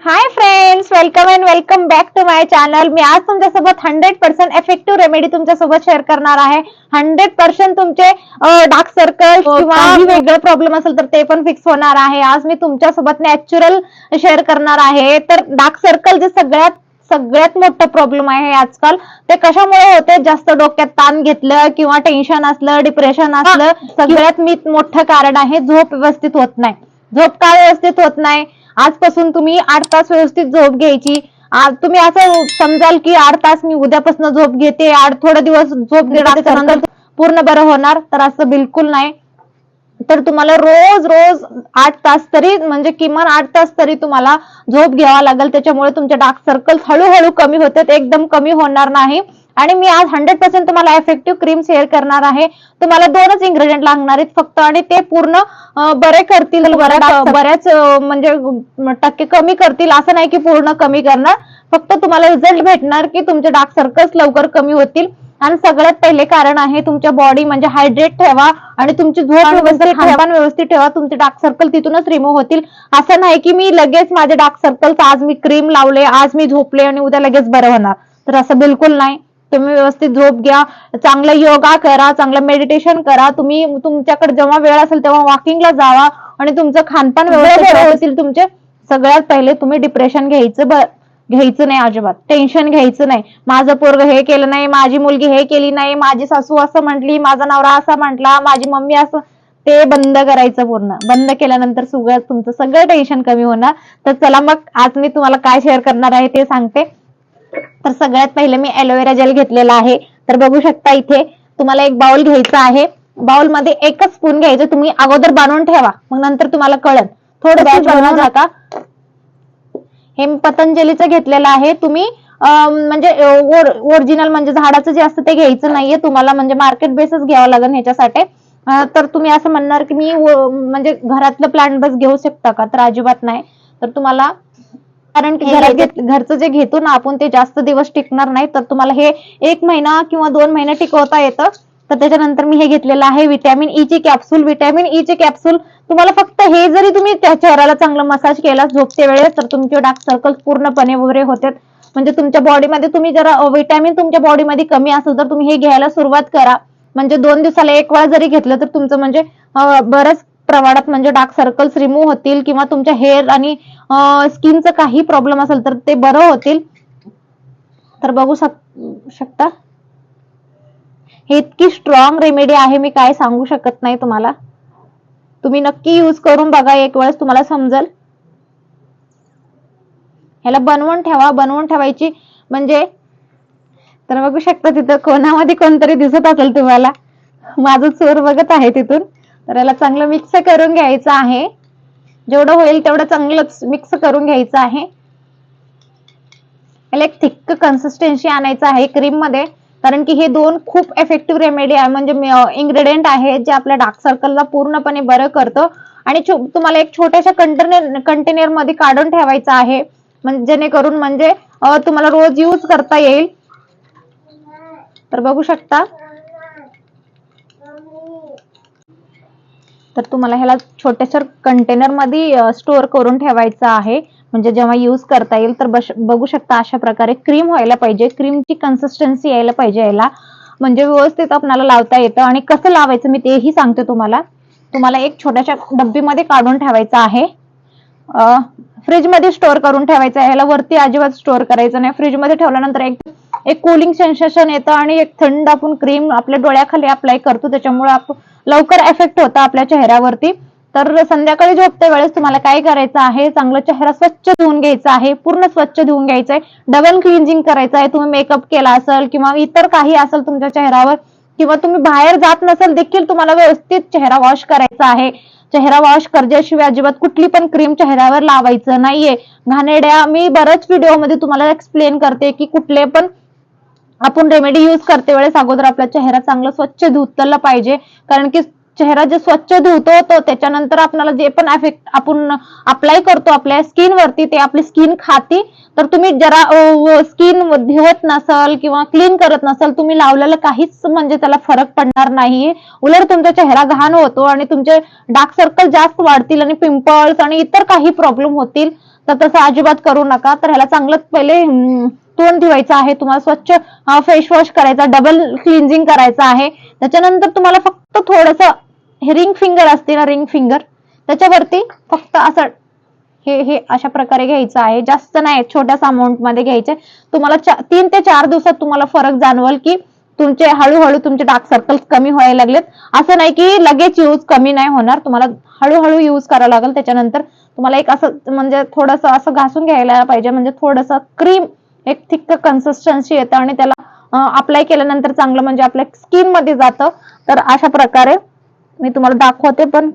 Hi friends welcome and welcome back to my channel मी आज तुमच्यासोबत hundred percent effective remedy तुमच्यासोबत share करणार आहे. हंड्रेड पर्सेंट तुमचे डार्क सर्कल किंवा काही वेगळं प्रॉब्लेम असेल तर ते पण फिक्स होणार आहे. आज मी तुमच्यासोबत नॅचरल शेअर करणार आहे. तर डार्क सर्कल जे सगळ्यात सगळ्यात मोठा प्रॉब्लेम आहे आजकाल ते कशामुळे होते? जास्त डोक्यात ताण घेतलं किंवा टेन्शन असलं डिप्रेशन असलं सगळ्यात मी मोठं कारण आहे झोप व्यवस्थित होत नाही. झोप का व्यवस्थित होत नाही? आजपासून तुम्ही आठ तास व्यवस्थित झोप घ्यायची. आज तुम्ही असं समजाल की आठ तास मी उद्यापासून झोप घेते. आठ थोडे दिवस झोप घेणार पूर्ण बरं होणार तर असं बिलकुल नाही. तर तुम्हाला रोज रोज आठ तास तरी म्हणजे किमान आठ तास तरी तुम्हाला झोप घ्यावा लागेल. त्याच्यामुळे तुमचे डार्क सर्कल्स हळूहळू कमी होतात. एकदम कमी होणार नाही. आणि मी आज हंड्रेड पर्सेंट तुम्हाला इफेक्टिव्ह क्रीम शेअर करणार आहे. तुम्हाला दोनच इन्ग्रेडियंट लागणार आहेत फक्त आणि ते पूर्ण बरे करतील बऱ्याच म्हणजे टक्के कमी करतील असं नाही की पूर्ण कमी करणार. फक्त तुम्हाला रिझल्ट भेटणार की तुमचे डार्क सर्कल्स लवकर कमी होतील. आणि सगळ्यात पहिले कारण आहे तुमच्या बॉडी म्हणजे हायड्रेट ठेवा आणि तुमची झोप व्यवस्थित खानपान व्यवस्थित ठेवा. तुमचे डार्क सर्कल तिथूनच रिमूव्ह होतील. असं नाही की मी लगेच माझे डार्क सर्कल्स आज मी क्रीम लावले आज मी झोपले आणि उद्या लगेच बरं होणार. तर असं बिलकुल नाही. तुम्ही व्यवस्थित झोप घ्या चांगलं योगा करा चांगलं मेडिटेशन करा. तुम्ही तुमच्याकडे जेव्हा वेळ असेल तेव्हा वॉकिंगला जावा आणि तुमचं खानपान व्यवस्थित तुमचे सगळ्यात पहिले तुम्ही डिप्रेशन घ्यायचं ब- घ्यायचं नाही अजिबात. टेन्शन घ्यायचं नाही. माझं पोरग हे केलं नाही माझी मुलगी हे केली नाही माझी सासू असं म्हटली माझा नवरा असा म्हटला माझी मम्मी असं ते बंद करायचं पूर्ण. बंद केल्यानंतर सगळं तुमचं सगळं टेन्शन कमी होणार. तर चला मग आज मी तुम्हाला काय शेअर करणार आहे ते सांगते. तर सगळ्यात पहिले मी एलोवेरा जेल घेतलेला आहे. तर बघू शकता इथे तुम्हाला एक बाउल घ्यायचा आहे. बाउलमध्ये एकच स्पून घ्यायचं तुम्ही अगोदर बनवून ठेवा. मग नंतर तुम्हाला कळत थोडं बनवू नका हे मी पतंजलीचं घेतलेलं आहे. तुम्ही म्हणजे ओरिजिनल म्हणजे झाडाचं जे असतं ते घ्यायचं नाहीये. तुम्हाला म्हणजे मार्केट बेसच घ्यावं लागेल ह्याच्यासाठी. तर तुम्ही असं म्हणणार की मी म्हणजे घरातलं प्लांट बस घेऊ शकता का? तर अजिबात नाही. तर तुम्हाला कारण की घरात घरचं जे घेतो ना आपण ते जास्त दिवस टिकणार नाही. तर तुम्हाला हे एक महिना किंवा दोन महिने टिकवता येतं. तर त्याच्यानंतर मी हे घेतलेलं आहे विटॅमिन ई ची कॅप्सूल. विटॅमिन ई ची कॅप्सूल तुम्हाला फक्त हे जरी तुम्ही त्या चेहऱ्याला चांगला मसाज केला झोपते वेळेस तर तुमचे डार्क सर्कल्स पूर्णपणे वगैरे होतात. म्हणजे तुमच्या बॉडीमध्ये तुम्ही जरा विटॅमिन तुमच्या बॉडीमध्ये कमी असेल तर तुम्ही हे घ्यायला सुरुवात करा. म्हणजे दोन दिवसाला एक वेळा जरी घेतलं तर तुमचं म्हणजे बऱ्याच प्रमाणात म्हणजे डार्क सर्कल्स रिमूव्ह होतील किंवा तुमच्या हेअर आणि स्किनचं काही प्रॉब्लेम असेल तर ते बरं होतील. तर बघू शकता? हे इतकी स्ट्रॉंग रेमेडी आहे मी काय सांगू शकत नाही तुम्हाला. तुम्ही नक्की यूज करून बघा एक वेळेस तुम्हाला समजेल. ह्याला बनवून ठेवा बनवून ठेवायची म्हणजे तर बघू शकता तिथं कोणामध्ये कोणतरी दिसत असेल तुम्हाला. माझं चोर बघत आहे तिथून. तर याला चांगलं मिक्स करून घ्यायचं आहे. जेवढं होईल तेवढं चांगलं मिक्स करून घ्यायचं आहे. याला एक थिक्क कन्सिस्टन्सी आणायचं आहे क्रीममध्ये. कारण की हे दोन खूप इफेक्टिव्ह रेमेडी आहे. म्हणजे इन्ग्रेडियंट आहेत जे आपल्या डार्क सर्कलला पूर्णपणे बरं करतं. आणि तुम्हाला एक छोट्याशा कंटेनर कंटेनरमध्ये काढून ठेवायचं आहे. म्हणजे जेणेकरून म्हणजे तुम्हाला रोज यूज करता येईल. तर बघू शकता. तर तुम्हाला ह्याला छोट्याशा कंटेनरमध्ये स्टोअर करून ठेवायचं आहे. म्हणजे जेव्हा यूज करता येईल तर बघू शकता अशा प्रकारे क्रीम व्हायला पाहिजे. क्रीमची कन्सिस्टन्सी यायला पाहिजे याला. म्हणजे व्यवस्थित आपल्याला लावता येतं. आणि कसं लावायचं मी तेही सांगते तुम्हाला. तुम्हाला एक छोट्याशा डब्बीमध्ये काढून ठेवायचं आहे. फ्रीजमध्ये स्टोअर करून ठेवायचं आहे. याला वरती अजिबात स्टोअर करायचं नाही. फ्रीजमध्ये ठेवल्यानंतर एक एक कुलिंग सेन्सेशन येतं आणि एक थंड आपण क्रीम आपल्या डोळ्याखाली अप्लाय करतो. त्याच्यामुळे लवकर इफेक्ट होतं आपल्या चेहऱ्यावरती. तर संध्याकाळी झोपत्या वेळेस तुम्हाला काय करायचं आहे? चांगलं चेहरा स्वच्छ धुवून घ्यायचा आहे. पूर्ण स्वच्छ धुवून घ्यायचं आहे डबल क्लिन्झिंग करायचं आहे. तुम्ही मेकअप केला असेल किंवा इतर काही असेल तुमच्या चेहऱ्यावर किंवा तुम्ही बाहेर जात नसेल देखील तुम्हाला व्यवस्थित चेहरा वॉश करायचा आहे. चेहरा वॉश करण्याशिवाय अजिबात कुठली पण क्रीम चेहऱ्यावर लावायचं नाहीये. घाणेड्या मी बऱ्याच व्हिडिओमध्ये तुम्हाला एक्सप्लेन करते की कुठले पण आपण रेमेडी यूज करते वेळेस अगोदर आपला चेहरा चांगला स्वच्छ धुतला पाहिजे. कारण की चेहरा जे स्वच्छ धुतो तो त्याच्यानंतर आपल्याला जे पण इफेक्ट आपण अप्लाय करतो आपल्या स्किन वरती ते आपली स्किन खाती. तर तुम्ही जरा स्किन धुवत नसल किंवा क्लीन करत नसाल तुम्ही लावलेलं काहीच म्हणजे त्याला फरक पडणार नाही. उलट तुमचा चेहरा घाण होतो आणि तुमचे डार्क सर्कल जास्त वाढतील आणि पिंपल्स आणि इतर काही प्रॉब्लेम होतील तर तसं अजिबात करू नका. तर ह्याला चांगलं पहिले तोंड धुवायचं आहे. तुम्हाला स्वच्छ फेस वॉश करायचा डबल क्लिन्झिंग करायचं आहे. त्याच्यानंतर तुम्हाला फक्त थोडस हे रिंग फिंगर असते ना रिंग फिंगर त्याच्यावरती फक्त असं हे हे अशा प्रकारे घ्यायचं आहे. जास्त नाही छोट्याच अमाऊंटमध्ये घ्यायचे. तुम्हाला तीन ते चार दिवसात तुम्हाला फरक जाणवल की तुमचे हळूहळू तुमचे डार्क सर्कल्स कमी व्हायला लागलेत. असं नाही की लगेच यूज कमी नाही होणार. तुम्हाला हळूहळू यूज करावं लागेल. त्याच्यानंतर तुम्हाला एक असं म्हणजे थोडस असं घासून घ्यायला पाहिजे. म्हणजे थोडस क्रीम एक थिक्क कन्सिस्टन्सी येतं आणि त्याला अप्लाय केल्यानंतर चांगलं म्हणजे आपल्या स्किनमध्ये जातं. तर अशा प्रकारे मी तुम्हाला दाखवते पण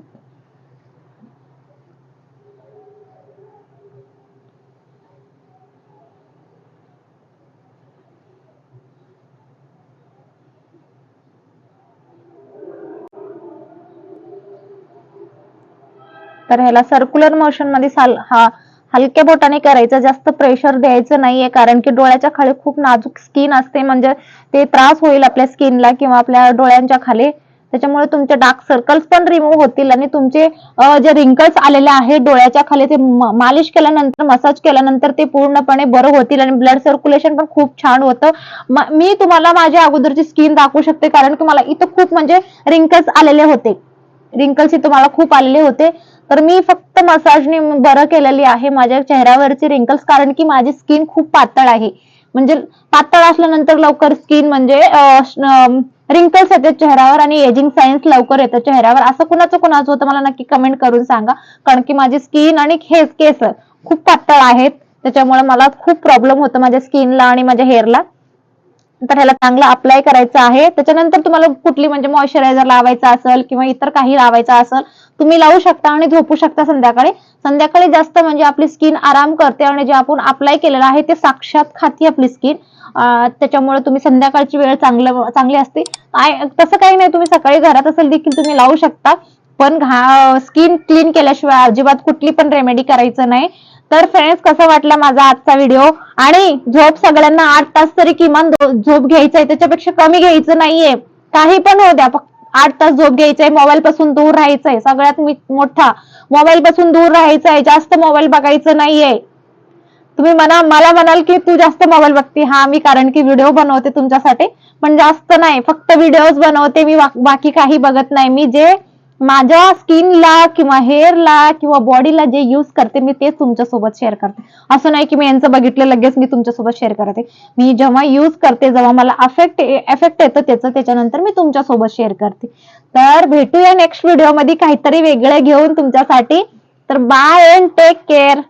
तर ह्याला सर्क्युलर मोशनमध्ये हा हलक्या बोटाने करायचं जास्त प्रेशर द्यायचं नाहीये कारण की डोळ्याच्या खाली खूप नाजूक स्किन असते म्हणजे ते त्रास होईल आपल्या स्किनला किंवा आपल्या डोळ्यांच्या खाली. त्याच्यामुळे तुमचे डार्क सर्कल्स पण रिमूव्ह होतील आणि तुमचे जे रिंकल्स आलेले आहेत डोळ्याच्या खाली ते मालिश केल्यानंतर मसाज केल्यानंतर ते पूर्णपणे बरं होतील आणि ब्लड सर्क्युलेशन पण खूप छान होतं. मी तुम्हाला माझ्या अगोदरची स्किन दाखवू शकते कारण की मला इथं खूप म्हणजे रिंकल्स आलेले होते. रिंकल्स हे तुम्हाला खूप आलेले होते. तर मी फक्त मसाजने बरं केलेली आहे माझ्या चेहऱ्यावरची रिंकल्स कारण की माझी स्किन खूप पातळ आहे. म्हणजे पातळ असल्यानंतर लवकर स्किन म्हणजे रिंकल्स येतात चेहऱ्यावर आणि एजिंग सायन्स लवकर येतं चेहऱ्यावर. असं कुणाचं कुणाचं होतं मला नक्की कमेंट करून सांगा. कारण की माझी स्किन आणि हेच केस खूप पातळ आहेत. त्याच्यामुळे मला खूप प्रॉब्लेम होतो माझ्या स्किनला आणि माझ्या हेअरला तर ह्याला चांगलं अप्लाय करायचं आहे. त्याच्यानंतर तुम्हाला कुठली म्हणजे मॉइश्चरायझर लावायचा असेल किंवा इतर काही लावायचं असेल तुम्ही लावू शकता आणि झोपू शकता संध्याकाळी. संध्याकाळी जास्त म्हणजे आपली स्किन आराम करते आणि जे आपण अप्लाय केलेलं आहे ते साक्षात खाती आपली स्किन त्याच्यामुळे तुम्ही संध्याकाळची वेळ चांगलं चांगली असते. तसं काही नाही तुम्ही सकाळी घरात असेल देखील तुम्ही लावू शकता. पण घा स्किन क्लीन केल्याशिवाय अजिबात कुठली पण रेमेडी करायचं नाही. तर फ्रेंड्स कसं वाटलं माझा आजचा व्हिडिओ आणि झोप सगळ्यांना आठ तास तरी किमान झोप घ्यायचा आहे त्याच्यापेक्षा कमी घ्यायचं नाहीये. काही पण होऊ द्या आठ तास झोप घ्यायचंय मोबाईल पासून दूर राहायचंय. सगळ्यात मी- मोठा. मोबाईल पासून दूर राहायचंय जास्त मोबाईल बघायचं नाहीये. तुम्ही म्हणा मला म्हणाल की तू जास्त मोबाईल बघते. हा मी कारण की व्हिडिओ बनवते तुमच्यासाठी पण जास्त नाही. फक्त व्हिडिओज बनवते मी बाकी काही बघत नाही. मी जे माझ्या स्किनला किंवा हेअरला किंवा बॉडीला जे युज करते मी तेच तुमच्यासोबत शेअर करते. असं नाही की मी यांचं बघितलं लगेच मी तुमच्यासोबत शेअर करते. मी जेव्हा युज करते जेव्हा मला अफेक्ट एफेक्ट येतं त्याचं त्याच्यानंतर मी तुमच्यासोबत शेअर करते. तर भेटूया नेक्स्ट व्हिडिओमध्ये काहीतरी वेगळं घेऊन तुमच्यासाठी. तर बाय अँड टेक केअर